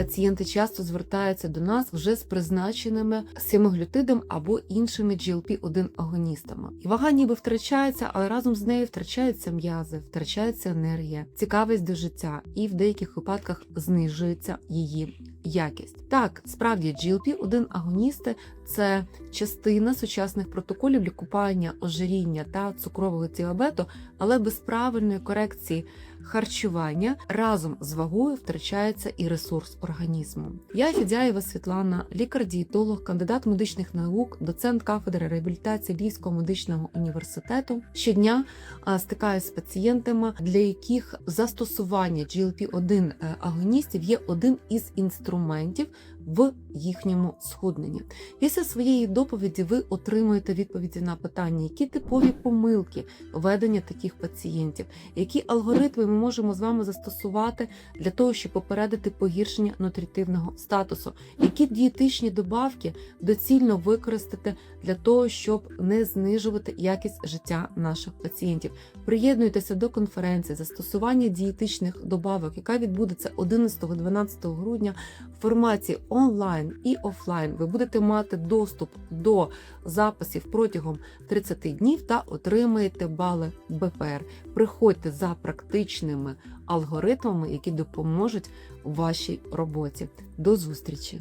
пацієнти часто звертаються до нас вже з призначеними сімоглютидом або іншими GLP-1 агоністами. І вага ніби втрачається, але разом з нею втрачаються м'язи, втрачається енергія, цікавість до життя, і в деяких випадках знижується її якість. Так, справді GLP-1 агоністи це частина сучасних протоколів лікування ожиріння та цукрового діабету, але без правильної корекції харчування разом з вагою втрачається і ресурс організму. Я Фідяєва Світлана, лікар-дієтолог, кандидат медичних наук, доцент кафедри реабілітації Львівського медичного університету. Щодня стикаюся з пацієнтами, для яких застосування GLP-1 е, агоністів є один із інструментів в їхньому схудненні. Після своєї доповіді ви отримуєте відповіді на питання, які типові помилки ведення таких пацієнтів, які алгоритми ми можемо з вами застосувати для того, щоб попередити погіршення нутритивного статусу, які дієтичні добавки доцільно використати для того, щоб не знижувати якість життя наших пацієнтів. Приєднуйтеся до конференції застосування дієтичних добавок, яка відбудеться 11-12 грудня в форматі онлайн і офлайн. Ви будете мати доступ до записів протягом 30 днів та отримаєте бали БПР. Приходьте за практичними алгоритмами, які допоможуть вашій роботі. До зустрічі!